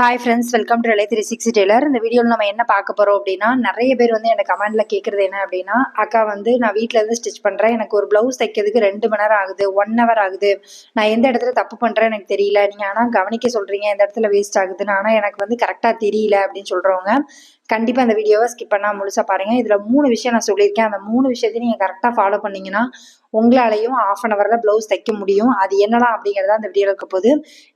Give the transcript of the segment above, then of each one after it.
Hi friends welcome to relay three sixty tailor இந்த வீடியோவில் நம்ம என்ன பார்க்க போகிறோம் அப்படின்னா நிறைய பேர் வந்து எனக்கு கமெண்டில் கேட்குறது என்ன அப்படின்னா அக்கா வந்து நான் வீட்டிலேருந்து ஸ்டிச் பண்ணுறேன் எனக்கு ஒரு ப்ளவுஸ் தைக்கிறதுக்கு ரெண்டு மணி நேரம் ஆகுது ஒன் ஹவர் ஆகுது. நான் எந்த இடத்துல தப்பு பண்ணுறேன் எனக்கு தெரியல. நீங்கள் ஆனால் கவனிக்க சொல்கிறீங்க எந்த இடத்துல வேஸ்ட் ஆகுதுன்னு. ஆனால் எனக்கு வந்து கரெக்டாக தெரியல அப்படின்னு சொல்கிறவங்க கண்டிப்பாக அந்த வீடியோவை ஸ்கிப் பண்ணால் முழுசாக பாருங்கள் இதில் மூணு விஷயம் நான் சொல்லியிருக்கேன். அந்த மூணு விஷயத்தையும் நீங்கள் கரெக்டாக ஃபாலோ பண்ணீங்கன்னா உங்களாலையும் ஆஃப் அன் ஹவரில் ப்ளவுஸ் தைக்க முடியும். அது என்னலாம் அப்படிங்கிறத அந்த வீடியோவில் இருக்க போது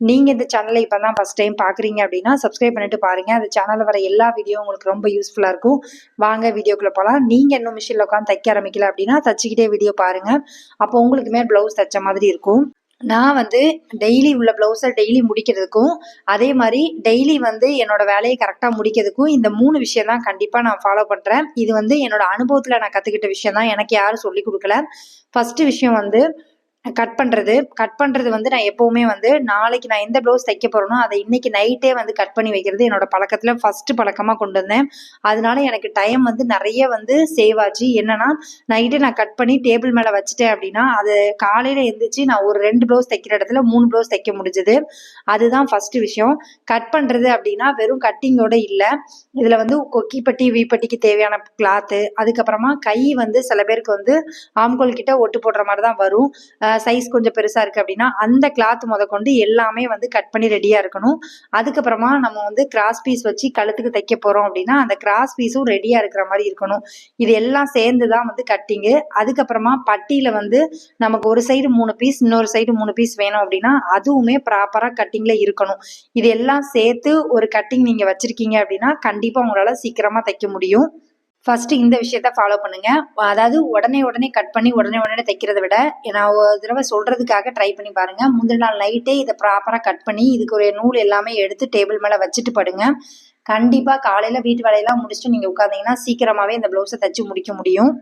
நீங்கள் இந்த சேனலை இப்போ தான் ஃபஸ்ட் டைம் பார்க்குறீங்க அப்படின்னா சப்ஸ்கிரைப் பண்ணிட்டு பாருங்கள் அந்த சேனலில் வர எல்லா வீடியோ உங்களுக்கு ரொம்ப யூஸ்ஃபுல்லாக இருக்கும். வாங்க வீடியோக்குள்ளே போகலாம் நீங்கள் இன்னும் மிஷினில் உட்காந்து தைக்க ஆரம்பிக்கல அப்படின்னா தச்சுக்கிட்டே வீடியோ பாருங்கள் அப்போ உங்களுக்குமே ப்ளவுஸ் தைச்ச மாதிரி இருக்கும். நான் வந்து டெய்லி உள்ள ப்ளவுஸை டெய்லி முடிக்கிறதுக்கும் அதே மாதிரி டெய்லி வந்து என்னோட வேலையை கரெக்டாக முடிக்கிறதுக்கும் இந்த மூணு விஷயம் தான் கண்டிப்பாக நான் ஃபாலோ பண்ணுறேன் இது வந்து என்னோட அனுபவத்தில் நான் கற்றுக்கிட்ட விஷயம் தான். எனக்கு யாரும் சொல்லி கொடுக்கல. ஃபஸ்ட்டு விஷயம் வந்து கட் பண்ணுறது கட் பண்ணுறது வந்து நான் எப்போவுமே வந்து நாளைக்கு நான் எந்த ப்ளவுஸ் தைக்க போகிறேனோ அதை இன்னைக்கு நைட்டே வந்து கட் பண்ணி வைக்கிறது என்னோட பழக்கத்தில் ஃபஸ்ட்டு பழக்கமாக கொண்டு வந்தேன். அதனால எனக்கு டைம் வந்து நிறைய வந்து சேவ் ஆச்சு. என்னன்னா நைட்டே நான் கட் பண்ணி டேபிள் மேலே வச்சுட்டேன் அப்படின்னா அது காலையில் எழுந்திரிச்சு நான் ஒரு ரெண்டு ப்ளவுஸ் தைக்கிற இடத்துல மூணு ப்ளவுஸ் தைக்க முடிஞ்சது. அதுதான் ஃபஸ்ட்டு விஷயம். கட் பண்ணுறது அப்படின்னா வெறும் கட்டிங்கோட இல்லை. இதில் வந்து கொக்கிப்பட்டி வீப்பட்டிக்கு தேவையான கிளாத்து அதுக்கப்புறமா கை வந்து சில பேருக்கு வந்து ஆம்கோல் கிட்ட ஒட்டு போடுற மாதிரி தான் வரும் சைஸ் கொஞ்சம் பெருசாக இருக்குது அப்படின்னா அந்த கிளாத் முத கொண்டு எல்லாமே வந்து கட் பண்ணி ரெடியாக இருக்கணும். அதுக்கப்புறமா நம்ம வந்து கிராஸ் பீஸ் வச்சு கழுத்துக்கு தைக்க போகிறோம் அப்படின்னா அந்த கிராஸ் பீஸும் ரெடியாக இருக்கிற மாதிரி இருக்கணும். இது எல்லாம் சேர்ந்து தான் வந்து கட்டிங்கு அதுக்கப்புறமா பட்டியில் வந்து நமக்கு ஒரு சைடு மூணு பீஸ் இன்னொரு சைடு மூணு பீஸ் வேணும் அப்படின்னா அதுவுமே ப்ராப்பராக கட்டிங்கில் இருக்கணும். இது எல்லாம் சேர்த்து ஒரு கட்டிங் நீங்கள் வச்சுருக்கீங்க அப்படின்னா கண்டிப்பாக உங்களால் சீக்கிரமாக தைக்க முடியும். ஃபஸ்ட்டு இந்த விஷயத்த ஃபாலோ பண்ணுங்க. அதாவது உடனே உடனே கட் பண்ணி உடனே உடனே தைக்கிறத விட நான் ஒரு தடவை சொல்கிறதுக்காக ட்ரை பண்ணி பாருங்கள் முந்தின நாள் நைட்டே இதை ப்ராப்பராக கட் பண்ணி இதுக்கு ஒரு நூல் எல்லாமே எடுத்து டேபிள் மேலே வச்சுட்டு படுங்க. கண்டிப்பாக காலையில் வீட்டு வேலையெல்லாம் முடிச்சுட்டு நீங்கள் உட்காந்தீங்கன்னா சீக்கிரமாகவே இந்த ப்ளவுஸை தைச்சி முடிக்க முடியும்.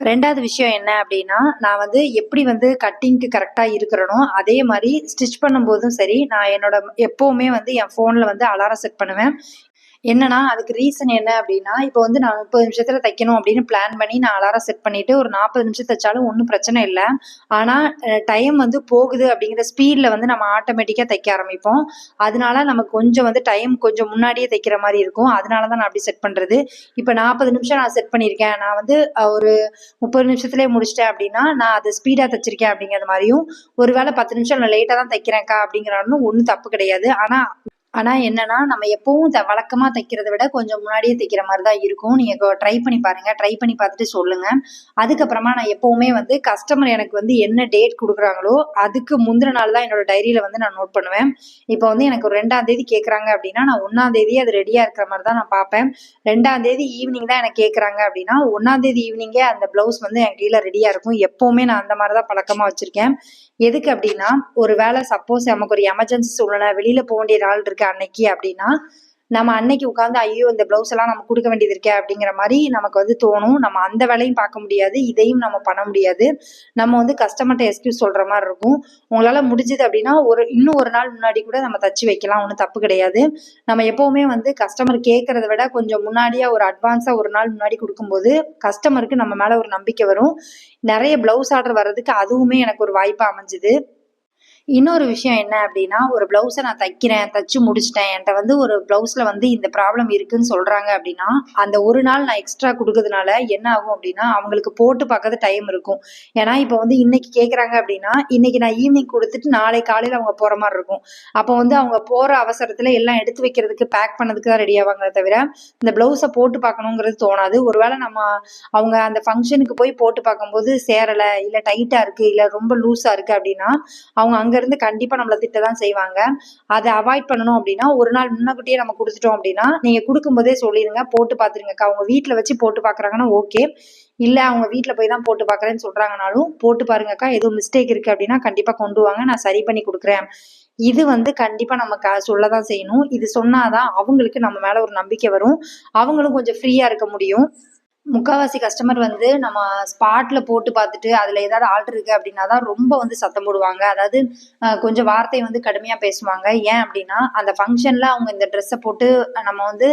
ரெண்டாவது விஷயம் என்ன அப்படின்னா நான் வந்து எப்படி வந்து கட்டிங்க்கு கரெக்டாக இருக்கிறனோ அதே மாதிரி ஸ்டிச் பண்ணும்போதும் சரி நான் என்னோட எப்போவுமே வந்து என் ஃபோனில் வந்து அலாரம் செட் பண்ணுவேன். என்னன்னா அதுக்கு ரீசன் என்ன அப்படின்னா இப்போ வந்து நான் முப்பது நிமிஷத்துல தைக்கணும் அப்படின்னு பிளான் பண்ணி நான் அலாரம் செட் பண்ணிட்டு ஒரு நாற்பது நிமிஷம் தைச்சாலும் ஒன்றும் பிரச்சனை இல்லை. ஆனால் டைம் வந்து போகுது அப்படிங்கிற ஸ்பீடில் வந்து நம்ம ஆட்டோமேட்டிக்காக தைக்க ஆரம்பிப்போம். அதனால நமக்கு கொஞ்சம் வந்து டைம் கொஞ்சம் முன்னாடியே தைக்கிற மாதிரி இருக்கும். அதனால தான் நான் அப்படி செட் பண்ணுறது இப்போ நாற்பது நிமிஷம் நான் செட் பண்ணியிருக்கேன். நான் வந்து ஒரு முப்பது நிமிஷத்துலேயே முடிச்சிட்டேன் அப்படின்னா நான் அதை ஸ்பீடாக தைச்சிருக்கேன் அப்படிங்கிற மாதிரியும் ஒருவேளை பத்து நிமிஷம் நான் லேட்டாக தான் தைக்கிறேன்க்கா அப்படிங்கிறாலும் ஒன்றும் தப்பு கிடையாது. ஆனால் ஆனால் என்னன்னா நம்ம எப்பவும் த வழக்கமாக தைக்கிறத விட கொஞ்சம் முன்னாடியே தைக்கிற மாதிரி தான் இருக்கும். நீங்கள் ட்ரை பண்ணி பாருங்கள் ட்ரை பண்ணி பார்த்துட்டு சொல்லுங்கள் அதுக்கப்புறமா நான் எப்போவுமே வந்து கஸ்டமர் எனக்கு வந்து என்ன டேட் கொடுக்குறாங்களோ அதுக்கு முந்தின நாள் தான் என்னோட டைரியில் வந்து நான் நோட் பண்ணுவேன். இப்போ வந்து எனக்கு ஒரு ரெண்டாம் தேதி கேட்குறாங்க அப்படின்னா நான் ஒன்றாம் தேதி அது ரெடியாக இருக்கிற மாதிரி தான் நான் பார்ப்பேன். ரெண்டாம் தேதி ஈவினிங் தான் எனக்கு கேட்குறாங்க அப்படின்னா ஒன்றாம் தேதி ஈவினிங்கே அந்த ப்ளவுஸ் வந்து என் கீழே ரெடியாக இருக்கும். எப்போவுமே நான் அந்த மாதிரி தான் பழக்கமாக வச்சுருக்கேன். எதுக்கு அப்படின்னா ஒரு வேலை சப்போஸ் நமக்கு ஒரு எமர்ஜென்சி சூழ்நிலை வெளியில் போக வேண்டிய நாள் இருக்கு அன்னைக்கு அப்படின்னா நம்ம அன்னைக்கு உட்காந்து ஐயோ இந்த ப்ளவுஸ் எல்லாம் நம்ம கொடுக்க வேண்டியது இருக்கே அப்படிங்கிற மாதிரி நமக்கு வந்து தோணும். நம்ம அந்த வேலையும் பார்க்க முடியாது இதையும் நம்ம பண்ண முடியாது. நம்ம வந்து கஸ்டமர்கிட்ட எக்ஸ்கியூஸ் சொல்ற மாதிரி இருக்கும். உங்களால முடிஞ்சது அப்படின்னா ஒரு இன்னும் ஒரு நாள் முன்னாடி கூட நம்ம தச்சு வைக்கலாம் ஒன்றும் தப்பு கிடையாது. நம்ம எப்பவுமே வந்து கஸ்டமர் கேட்கறத விட கொஞ்சம் முன்னாடியே ஒரு அட்வான்ஸா ஒரு நாள் முன்னாடி கொடுக்கும்போது கஸ்டமருக்கு நம்ம மேல ஒரு நம்பிக்கை வரும். நிறைய பிளவுஸ் ஆர்டர் வர்றதுக்கு அதுவுமே எனக்கு ஒரு வாய்ப்பா அமைஞ்சுது. இன்னொரு விஷயம் என்ன அப்படின்னா ஒரு ப்ளவுஸை நான் தைக்கிறேன் தைச்சு முடிச்சிட்டேன் என்கிட்ட வந்து ஒரு ப்ளவுஸில் வந்து இந்த ப்ராப்ளம் இருக்குன்னு சொல்கிறாங்க அப்படின்னா அந்த ஒரு நாள் நான் எக்ஸ்ட்ரா கொடுக்கறதுனால என்ன ஆகும் அப்படின்னா அவங்களுக்கு போட்டு பார்க்கறது டைம் இருக்கும். ஏன்னா இப்போ வந்து இன்னைக்கு கேட்குறாங்க அப்படின்னா இன்னைக்கு நான் ஈவினிங் கொடுத்துட்டு நாளை காலையில் அவங்க போகிற மாதிரி இருக்கும். அப்போ வந்து அவங்க போகிற அவசரத்தில் எல்லாம் எடுத்து வைக்கிறதுக்கு பேக் பண்ணதுக்கு தான் ரெடி ஆவாங்களே தவிர இந்த ப்ளவுஸை போட்டு பார்க்கணுங்கிறது தோணாது. ஒருவேளை நம்ம அவங்க அந்த ஃபங்க்ஷனுக்கு போய் போட்டு பார்க்கும்போது சேரலை இல்லை டைட்டாக இருக்குது இல்லை ரொம்ப லூஸாக இருக்குது அப்படின்னா அவங்க அங்கே இருந்து கண்டிப்பா நம்மள திட்ட தான் செய்வாங்க. அதை அவாய்ட் பண்ணணும் அப்படின்னா ஒரு நாள் முன்னக்கூட்டியே நம்ம கொடுத்துட்டோம் அப்படின்னா நீங்க கொடுக்கும்போதே சொல்லிடுங்க போட்டு பாத்துருங்கக்கா. அவங்க வீட்டுல வச்சு போட்டு பாக்குறாங்கன்னா ஓகே இல்ல அவங்க வீட்டுல போய் தான் போட்டு பாக்குறேன்னு சொல்றாங்கனாலும் போட்டு பாருங்கக்கா. எதுவும் மிஸ்டேக் இருக்கு அப்படின்னா கண்டிப்பா கொண்டு வாங்க. நான் சரி பண்ணி கொடுக்குறேன். இது வந்து கண்டிப்பா நம்ம க சொல்லதான் செய்யணும். இது சொன்னாதான் அவங்களுக்கு நம்ம மேல ஒரு நம்பிக்கை வரும். அவங்களும் கொஞ்சம் ஃப்ரீயா இருக்க முடியும். முக்காவாசி கஸ்டமர் வந்து நம்ம ஸ்பாட்ல போட்டு பார்த்துட்டு அதுல ஏதாவது ஆல்டர் இருக்கு அப்படின்னா தான் ரொம்ப வந்து சத்தம் போடுவாங்க. அதாவது கொஞ்சம் வார்த்தை வந்து கடுமையா பேசுவாங்க. ஏன் அப்படின்னா அந்த ஃபங்க்ஷன்ல அவங்க இந்த ட்ரெஸ்ஸை போட்டு நம்ம வந்து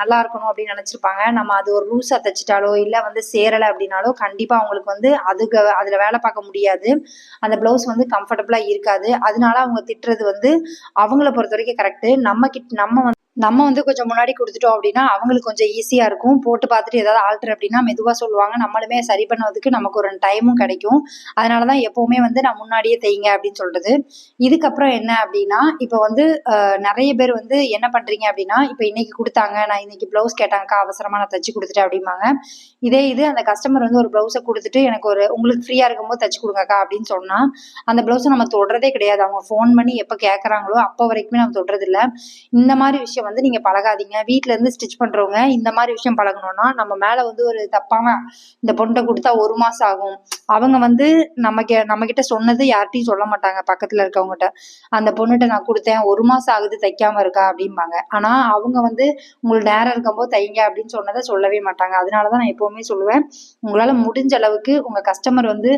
நல்லா இருக்கணும் அப்படின்னு நினைச்சிருப்பாங்க. நம்ம அது ஒரு லூஸா தைச்சிட்டாலோ இல்ல வந்து சேரலை அப்படின்னாலோ கண்டிப்பா அவங்களுக்கு வந்து அதுக்கு அதுல வேலை பார்க்க முடியாது. அந்த பிளவுஸ் வந்து கம்ஃபர்டபுளா இருக்காது. அதனால அவங்க திட்டுறது வந்து அவங்கள பொறுத்த வரைக்கும் கரெக்ட் நம்ம கிட்ட நம்ம வந்து நம்ம வந்து கொஞ்சம் முன்னாடி கொடுத்துட்டோம் அப்படின்னா அவங்களுக்கு கொஞ்சம் ஈஸியா இருக்கும். போட்டு பார்த்துட்டு ஏதாவது ஆல்டர் அப்படின்னா மெதுவா சொல்லுவாங்க. நம்மளுமே சரி பண்ணுவதுக்கு நமக்கு ஒரு டைமும் கிடைக்கும். அதனாலதான் எப்பவுமே வந்து நான் முன்னாடியே தைங்க அப்படின்னு சொல்றது. இதுக்கப்புறம் என்ன அப்படின்னா இப்போ வந்து நிறைய பேர் வந்து என்ன பண்றீங்க அப்படின்னா இப்போ இன்னைக்கு கொடுத்தாங்க நான் இன்னைக்கு பிளவுஸ் கேட்டாங்கக்கா அவசரமா நான் தச்சு கொடுத்துட்டேன் அப்படிம்பாங்க. இதே இது அந்த கஸ்டமர் வந்து ஒரு பிளவுஸை கொடுத்துட்டு எனக்கு ஒரு உங்களுக்கு ஃப்ரீயா இருக்கும்போது தச்சு கொடுங்கக்கா அப்படின்னு சொன்னா அந்த பிளவுஸை நம்ம தொடுறதே கிடையாது. அவங்க ஃபோன் பண்ணி எப்போ கேட்குறாங்களோ அப்போ வரைக்குமே நம்ம தொடுறது இந்த மாதிரி விஷயம் வந்து நீங்க பழகாதீங்க. வீட்ல இருந்து ஸ்டிச் பண்றவங்க இந்த மாதிரி விஷயம் பழகணும்னா நம்ம மேல வந்து ஒரு தப்பான இந்த பொண்ணை கொடுத்தா ஒரு மாசம் ஆகும். அவங்க வந்து நமக்கு நம்ம கிட்ட சொன்னது யார்கிட்டையும் சொல்ல மாட்டாங்க பக்கத்துல இருக்கவங்ககிட்ட. அந்த பொண்ணுகிட்ட நான் கொடுத்தேன் ஒரு மாசம் ஆகுது தைக்காம இருக்கா அப்படிம்பாங்க. ஆனா அவங்க வந்து உங்களுக்கு நேரம் இருக்கும்போது தைங்க அப்படின்னு சொன்னதை சொல்லவே மாட்டாங்க. அதனாலதான் நான் எப்பவுமே சொல்லுவேன் உங்களால முடிஞ்ச அளவுக்கு உங்க கஸ்டமர் வந்து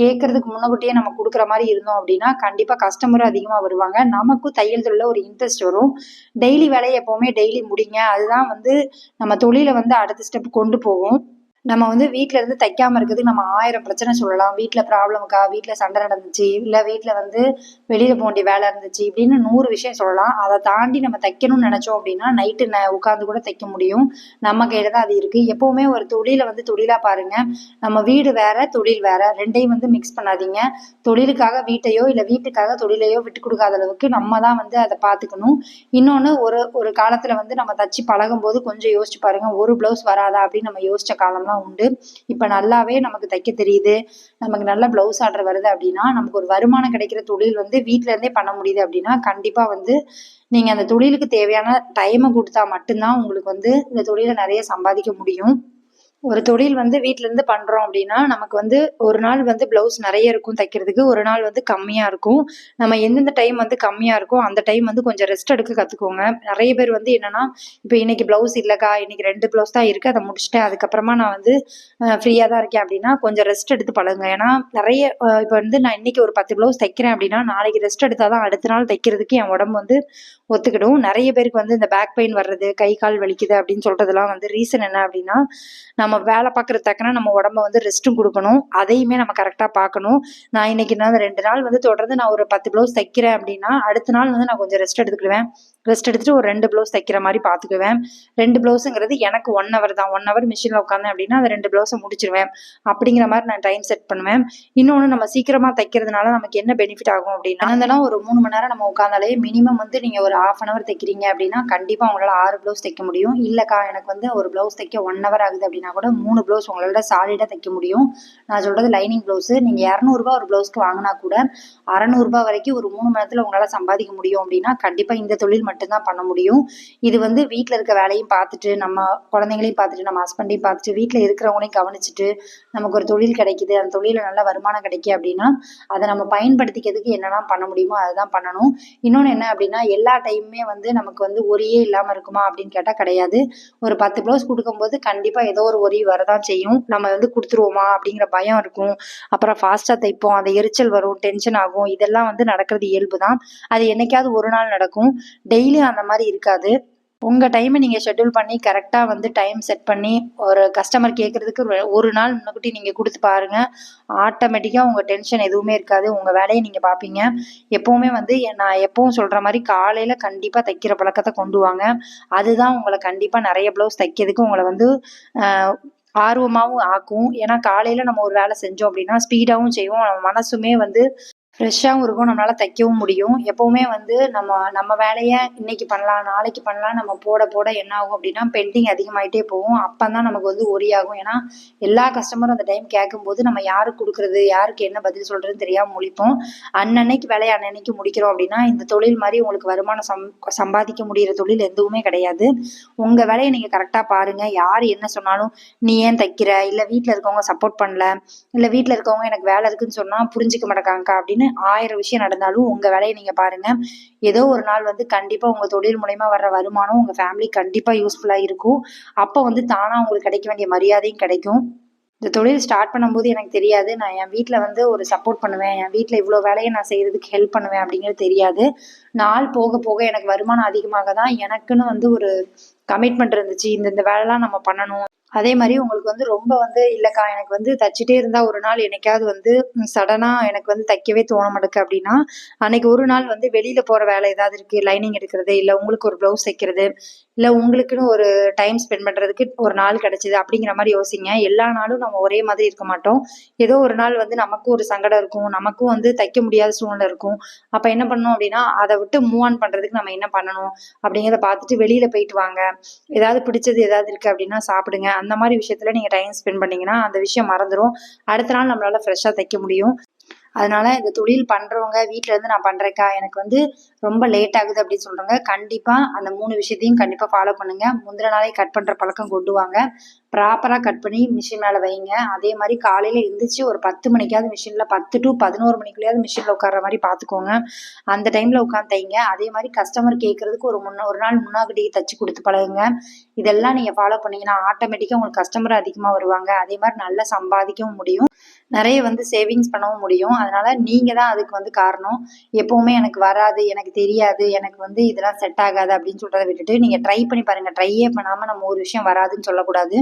கேட்கறதுக்கு முன்னக்கூட்டியே நம்ம கொடுக்குற மாதிரி இருந்தோம் அப்படின்னா கண்டிப்பா கஸ்டமரும் அதிகமா வருவாங்க. நமக்கும் தையல் தொழில ஒரு இன்ட்ரெஸ்ட் வரும். டெய்லி வேலையை எப்பவுமே டெய்லி முடிங்க. அதுதான் வந்து நம்ம தொழிலை வந்து அடுத்த ஸ்டெப் கொண்டு போகும். நம்ம வந்து வீட்டில இருந்து தைக்காம இருக்கிறதுக்கு நம்ம ஆயிரம் பிரச்சனை சொல்லலாம். வீட்டில் ப்ராப்ளம்க்கா வீட்டில் சண்டை நடந்துச்சு. இல்லை வீட்டில் வந்து வெளியில போக வேண்டிய வேலை இருந்துச்சு இப்படின்னு நூறு விஷயம் சொல்லலாம். அதை தாண்டி நம்ம தைக்கணும்னு நினைச்சோம் அப்படின்னா நைட்டு ந உட்காந்து கூட தைக்க முடியும். நம்ம கையில தான் அது இருக்கு. எப்பவுமே ஒரு தொழிலை வந்து தொழிலா பாருங்க. நம்ம வீடு வேற தொழில் வேற. ரெண்டையும் வந்து மிக்ஸ் பண்ணாதீங்க. தொழிலுக்காக வீட்டையோ இல்லை வீட்டுக்காக தொழிலையோ விட்டு கொடுக்காத அளவுக்கு நம்ம தான் வந்து அதை பார்த்துக்கணும் இன்னொன்று ஒரு ஒரு காலத்தில் வந்து நம்ம தச்சு பழகும் போது கொஞ்சம் யோசிச்சு பாருங்க. ஒரு பிளவுஸ் வராதா அப்படின்னு நம்ம யோசிச்ச காலம்லாம் உண்டு. இப்போ நல்லாவே நமக்கு தைக்க தெரியுது. நமக்கு நல்ல ப்ளவுஸ் ஆர்டர் வருது அப்படின்னா நமக்கு ஒரு வருமானம் கிடைக்கிற தொழில் வந்து வீட்டிலேருந்தே இருந்தே பண்ண முடியுது அப்படின்னா கண்டிப்பாக வந்து நீங்கள் அந்த தொழிலுக்கு தேவையான டைமை கொடுத்தா மட்டும்தான் உங்களுக்கு வந்து இந்த தொழிலை நிறைய சம்பாதிக்க முடியும். ஒரு தொழில் வந்து வீட்டிலேருந்து இருந்து பண்றோம் அப்படின்னா நமக்கு வந்து ஒரு நாள் வந்து பிளவுஸ் நிறைய இருக்கும் தைக்கிறதுக்கு ஒரு நாள் வந்து கம்மியா இருக்கும். நம்ம எந்தெந்த டைம் வந்து கம்மியா இருக்கோ அந்த டைம் வந்து கொஞ்சம் ரெஸ்ட் எடுக்க கத்துக்கோங்க. நிறைய பேர் வந்து என்னன்னா இப்போ இன்னைக்கு பிளவுஸ் இல்லக்கா இன்னைக்கு ரெண்டு பிளவுஸ் தான் இருக்கு அதை முடிச்சுட்டேன். அதுக்கப்புறமா நான் வந்து ஃப்ரீயா தான் இருக்கேன் அப்படின்னா கொஞ்சம் ரெஸ்ட் எடுத்து பழகுங்க. ஏன்னா நிறைய இப்போ வந்து நான் இன்னைக்கு ஒரு பத்து பிளவுஸ் தைக்கிறேன் அப்படின்னா நாளைக்கு ரெஸ்ட் எடுத்தாதான் அடுத்த நாள் தைக்கிறதுக்கு என் உடம்பு வந்து ஒத்துக்கிடும். நிறைய பேருக்கு வந்து இந்த பேக் பெயின் வர்றது கை கால் வலிக்குது அப்படின்னு சொல்கிறதுலாம் வந்து ரீசன் என்ன அப்படின்னா நம்ம வேலை பார்க்குற தக்கன நம்ம உடம்ப வந்து ரெஸ்ட்டும் கொடுக்கணும். அதையுமே நம்ம கரெக்டாக பார்க்கணும் நான் இன்னைக்கு நான் ரெண்டு நாள் வந்து தொடர்ந்து நான் ஒரு பத்து ப்ளவுஸ் தைக்கிறேன் அப்படின்னா அடுத்த நாள் வந்து நான் கொஞ்சம் ரெஸ்ட் எடுத்துக்கிடுவேன். ரெஸ்ட் எடுத்துட்டு ஒரு ரெண்டு ப்ளவுஸ் தைக்கிற மாதிரி பார்த்துக்குவேன் ரெண்டு ப்ளவுஸுங்கிறது எனக்கு ஒன் ஹவர் தான். ஒன் ஹவர் மிஷினில் உட்காந்தேன் அப்படின்னா அந்த ரெண்டு ப்ளவுஸை முடிச்சிருவேன். அப்படிங்கிற மாதிரி நான் டைம் செட் பண்ணுவேன். இன்னொன்று நம்ம சீக்கிரமாக தைக்கிறதுனால நமக்கு என்ன பெனிஃபிட் ஆகும் அப்படின்னா அதெல்லாம் ஒரு மூணு மணி நேரம் நம்ம உட்காந்தாலே மினிமம் வந்து நீங்கள் ஒரு ஹாஃப் அன் ஹவர் தைக்கிறீங்க அப்படின்னா கண்டிப்பாக உங்களால் ஆறு ப்ளவுஸ் தைக்க முடியும். இல்லைக்கா எனக்கு வந்து ஒரு ப்ளவுஸ் தைக்க ஒன் ஹவர் ஆகுது அப்படின்னா கூட மூணு ப்ளவுஸ் உங்களோட சாலிடாக தைக்க முடியும். நான் சொல்கிறது லைனிங் ப்ளவுஸு நீங்கள் இரநூறுபா ஒரு ப்ளவுஸ்க்கு வாங்கினா கூட அறநூறுபா வரைக்கும் ஒரு மூணு மணி நேரத்தில் உங்களால் சம்பாதிக்க முடியும் அப்படின்னா கண்டிப்பாக இந்த தொழில் மட்டும்தான் பண்ண முடியும். இது வந்து வீட்டில் இருக்க வேலையும் பார்த்துட்டு நம்ம குழந்தைங்களையும் பார்த்துட்டு நம்ம ஹஸ்பண்டையும் பார்த்துட்டு வீட்டில் இருக்கிறவங்களையும் கவனிச்சுட்டு நமக்கு ஒரு தொழில் கிடைக்குது. அந்த தொழிலில் நல்ல வருமானம் கிடைக்கு அப்படின்னா அதை நம்ம பயன்படுத்திக்கிறதுக்கு என்னெல்லாம் பண்ண முடியுமோ அதுதான் பண்ணணும். இன்னொன்று என்ன அப்படின்னா எல்லா டைமுமே வந்து நமக்கு வந்து ஒரியே இல்லாமல் இருக்குமா அப்படின்னு கேட்டால் கிடையாது. ஒரு பத்து ப்ளவுஸ் கொடுக்கும்போது கண்டிப்பாக ஏதோ ஒரு ஒரி வரதான் செய்யும். நம்ம வந்து கொடுத்துருவோமா? அப்படிங்கிற பயம் இருக்கும். அப்புறம் ஃபாஸ்ட்டாக தைப்போம். அந்த எரிச்சல் வரும் டென்ஷன் ஆகும். இதெல்லாம் வந்து நடக்கிறது இயல்பு தான் அது என்னைக்காவது ஒரு நாள் நடக்கும். டெய்லியும் அந்த மாதிரி இருக்காது. உங்கள் டைமை நீங்கள் ஷெட்யூல் பண்ணி கரெக்டாக வந்து டைம் செட் பண்ணி ஒரு கஸ்டமர் கேட்குறதுக்கு ஒரு நாள் முன்னக்கூட்டி நீங்கள் கொடுத்து பாருங்கள் ஆட்டோமேட்டிக்காக உங்கள் டென்ஷன் எதுவுமே இருக்காது. உங்கள் வேலையை நீங்கள் பார்ப்பீங்க எப்போவுமே வந்து நான் எப்பவும் சொல்கிற மாதிரி காலையில் கண்டிப்பாக தைக்கிற பழக்கத்தை கொண்டு வாங்க. அதுதான் உங்களை கண்டிப்பாக நிறைய ப்ளவுஸ் தைக்கிறதுக்கு உங்களை வந்து ஆர்வமாகவும் ஆக்கும். ஏன்னா காலையில் நம்ம ஒரு வேலை செஞ்சோம் அப்படின்னா ஸ்பீடாகவும் செய்வோம். நம்ம மனசுமே வந்து ஃப்ரெஷ்ஷாகவும் இருக்கும் நம்மளால் தைக்கவும் முடியும். எப்போவுமே வந்து நம்ம நம்ம வேலையை இன்னைக்கு பண்ணலாம் நாளைக்கு பண்ணலாம் நம்ம போட போட என்ன ஆகும் அப்படின்னா பெண்டிங் அதிகமாயிட்டே போகும். அப்போ தான் நமக்கு வந்து ஒரியாகும் ஏன்னா எல்லா கஸ்டமரும் அந்த டைம் கேட்கும்போது நம்ம யாருக்கு கொடுக்குறது யாருக்கு என்ன பதில் சொல்கிறதுன்னு தெரியாமல் முழிப்போம். அன்னன்னைக்கு வேலையை அன்னன்னைக்கு முடிக்கிறோம் அப்படின்னா இந்த தொழில் மாதிரி உங்களுக்கு வருமானம் சம் சம்பாதிக்க முடியிற தொழில் எதுவுமே கிடையாது. உங்கள் வேலையை நீங்கள் கரெக்டாக பாருங்கள் யார் என்ன சொன்னாலும் நீ ஏன் தைக்கிற? இல்லை வீட்டில் இருக்கவங்க சப்போர்ட் பண்ணல. இல்லை வீட்டில் இருக்கவங்க எனக்கு வேலை இருக்குன்னு சொன்னால் புரிஞ்சுக்க மாட்டேங்காங்கக்கா அப்படின்னு அப்படின்னு ஆயிரம் விஷயம் நடந்தாலும் உங்கள் வேலையை நீங்கள் பாருங்கள் ஏதோ ஒரு நாள் வந்து கண்டிப்பாக உங்கள் தொழில் மூலயமா வர்ற வருமானம் உங்கள் ஃபேமிலி கண்டிப்பாக யூஸ்ஃபுல்லாக இருக்கும். அப்போ வந்து தானாக உங்களுக்கு கிடைக்க வேண்டிய மரியாதையும் கிடைக்கும். இந்த தொழில் ஸ்டார்ட் பண்ணும்போது எனக்கு தெரியாது. நான் என் வீட்டில் வந்து ஒரு சப்போர்ட் பண்ணுவேன். என் வீட்டில் இவ்வளோ வேலையை நான் செய்கிறதுக்கு ஹெல்ப் பண்ணுவேன் அப்படிங்கிறது தெரியாது. நாள் போக போக எனக்கு வருமானம் அதிகமாக தான் எனக்குன்னு வந்து ஒரு கமிட்மெண்ட் இருந்துச்சு. இந்த இந்த வேலைலாம் நம்ம பண்ணணும். அதே மாதிரி உங்களுக்கு வந்து ரொம்ப வந்து இல்லைக்கா எனக்கு வந்து தச்சுட்டே இருந்தால் ஒரு நாள் என்னைக்காவது வந்து சடனாக எனக்கு வந்து தைக்கவே தோண மாட்டேக்கு அப்படின்னா அன்னைக்கு ஒரு நாள் வந்து வெளியில் போகிற வேலை ஏதாவது இருக்குது லைனிங் எடுக்கிறது இல்லை உங்களுக்கு ஒரு ப்ளவுஸ் தைக்கிறது இல்லை உங்களுக்குன்னு ஒரு டைம் ஸ்பெண்ட் பண்ணுறதுக்கு ஒரு நாள் கிடைச்சிது அப்படிங்கிற மாதிரி யோசிங்க. எல்லா நாளும் நம்ம ஒரே மாதிரி இருக்க மாட்டோம். ஏதோ ஒரு நாள் வந்து நமக்கும் ஒரு சங்கடம் இருக்கும். நமக்கும் வந்து தைக்க முடியாத சூழ்நிலை இருக்கும். அப்போ என்ன பண்ணணும் அப்படின்னா அதை விட்டு மூவ் ஆன் பண்ணுறதுக்கு நம்ம என்ன பண்ணணும் அப்படிங்கிறத பார்த்துட்டு வெளியில் போயிட்டு வாங்க. ஏதாவது பிடிச்சது ஏதாவது இருக்குது அப்படின்னா சாப்பிடுங்க. அந்த மாதிரி விஷயத்தில் நீங்கள் டைம் ஸ்பெண்ட் பண்ணிங்கன்னா அந்த விஷயம் மறந்துடும் அடுத்த நாள் நம்மளால் ஃப்ரெஷ்ஷாக தைக்க முடியும். அதனால இந்த தொழில் பண்றவங்க வீட்டுல இருந்து நான் பண்றேக்கா எனக்கு வந்து ரொம்ப லேட் ஆகுது அப்படின்னு சொல்றவங்க கண்டிப்பா அந்த மூணு விஷயத்தையும் கண்டிப்பா ஃபாலோ பண்ணுங்க. முந்தின நாளே கட் பண்ற பழக்கம் கொண்டு வாங்க. ப்ராப்பராக கட் பண்ணி மிஷின் மேலே வைங்க. அதே மாதிரி காலையில் எழுந்திரிச்சு ஒரு பத்து மணிக்காவது மிஷினில் பத்து டு பதினோரு மணிக்குள்ளேயாவது மிஷினில் உட்கார மாதிரி பார்த்துக்கோங்க. அந்த டைமில் உட்காந்து தைங்க. அதே மாதிரி கஸ்டமர் கேட்குறதுக்கு ஒரு முன்ன ஒரு நாள் முன்னாடி தச்சு கொடுத்து பழகுங்க. இதெல்லாம் நீங்கள் ஃபாலோ பண்ணீங்கன்னா ஆட்டோமேட்டிக்காக உங்களுக்கு கஸ்டமர் அதிகமாக வருவாங்க. அதே மாதிரி நல்லா சம்பாதிக்கவும் முடியும். நிறைய வந்து சேவிங்ஸ் பண்ணவும் முடியும். அதனால நீங்கள் தான் அதுக்கு வந்து காரணம். எப்போவுமே எனக்கு வராது எனக்கு தெரியாது எனக்கு வந்து இதெல்லாம் செட் ஆகாது அப்படின்னு சொல்கிறத விட்டுட்டு நீங்கள் ட்ரை பண்ணி பாருங்கள் ட்ரையே பண்ணாமல் நம்ம ஒரு விஷயம் வராதுன்னு சொல்லக்கூடாது.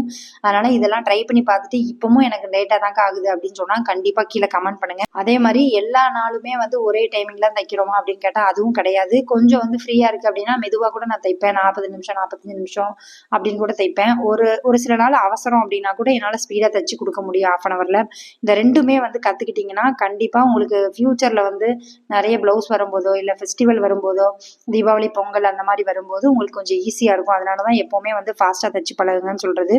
அதனால இதெல்லாம் ட்ரை பண்ணி பார்த்துட்டு இப்பவும் எனக்கு லேட்டாக தாங்க ஆகுது அப்படின்னு சொன்னால் கண்டிப்பாக கீழே கமெண்ட் பண்ணுங்க. அதே மாதிரி எல்லா நாளுமே வந்து ஒரே டைமிங்ல தைக்கிறோமா அப்படின்னு கேட்டால் அதுவும் கிடையாது. கொஞ்சம் வந்து ஃப்ரீயாக இருக்குது அப்படின்னா மெதுவாக கூட நான் தைப்பேன். நாற்பது நிமிஷம் நாற்பத்தஞ்சு நிமிஷம் அப்படின்னு கூட தைப்பேன். ஒரு ஒரு சில நாள் அவசரம் அப்படின்னா கூட என்னால் ஸ்பீடாக தைச்சு கொடுக்க முடியும். ஆஃப் அன் ஹவரில் இந்த ரெண்டுமே வந்து கற்றுக்கிட்டிங்கன்னா கண்டிப்பாக உங்களுக்கு ஃப்யூச்சரில் வந்து நிறைய ப்ளவுஸ் வரும்போதோ இல்லை ஃபெஸ்டிவல் வரும்போதோ தீபாவளி பொங்கல் அந்த மாதிரி வரும்போது உங்களுக்கு கொஞ்சம் ஈஸியாக இருக்கும். அதனால தான் எப்போவுமே வந்து ஃபாஸ்ட்டாக தைச்சு பழகுங்கன்னு சொல்கிறது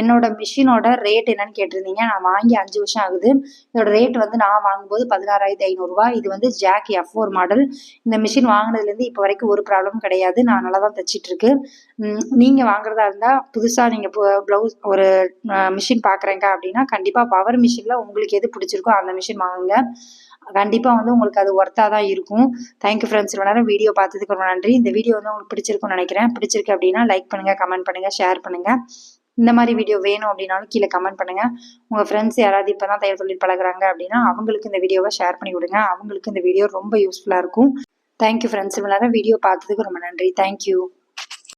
என்னோட மிஷினோட ரேட் என்னன்னு கேட்டிருந்தீங்க. நான் வாங்கி அஞ்சு வருஷம் ஆகுது. இதோட ரேட் வந்து நான் வாங்கும்போது பதினாறாயிரத்தி ஐநூறுரூவா இது வந்து ஜாக் எஃப் ஃபோர் மாடல் இந்த மிஷின் வாங்கினதுலேருந்து இப்போ வரைக்கும் ஒரு ப்ராப்ளம் கிடையாது. நான் நல்லா தான் தைச்சிட்டுருக்கு நீங்கள் வாங்குறதா இருந்தால் புதுசாக நீங்கள் ப்ளவுஸ் ஒரு மிஷின் பார்க்குறேங்க அப்படின்னா கண்டிப்பாக பவர் மிஷினில் உங்களுக்கு எது பிடிச்சிருக்கோ அந்த மிஷின் வாங்குங்க. கண்டிப்பாக வந்து உங்களுக்கு அது ஒர்த்தாக தான் இருக்கும். தேங்க்யூ ஃப்ரெண்ட்ஸ் இவ்வளோ நேரம் வீடியோ பார்த்ததுக்கு ரொம்ப நன்றி. இந்த வீடியோ வந்து உங்களுக்கு பிடிச்சிருக்கும்னு நினைக்கிறேன். பிடிச்சிருக்கு அப்படின்னா லைக் பண்ணுங்கள் கமெண்ட் பண்ணுங்கள் ஷேர் பண்ணுங்கள் இந்த மாதிரி வீடியோ வேணும் அப்படின்னாலும் கீழே கமெண்ட் பண்ணுங்கள் உங்கள் ஃப்ரெண்ட்ஸ் யாராவது இப்போ தான் தையல் தொழில் பழகுறாங்க அப்படின்னா அவங்களுக்கு இந்த வீடியோவை ஷேர் பண்ணி விடுங்க. அவங்களுக்கு இந்த வீடியோ ரொம்ப யூஸ்ஃபுல்லாக இருக்கும். தேங்க்யூ ஃப்ரெண்ட்ஸ் இவ்வளோ நேரம் வீடியோ பார்த்ததுக்கு ரொம்ப நன்றி. தேங்க்யூ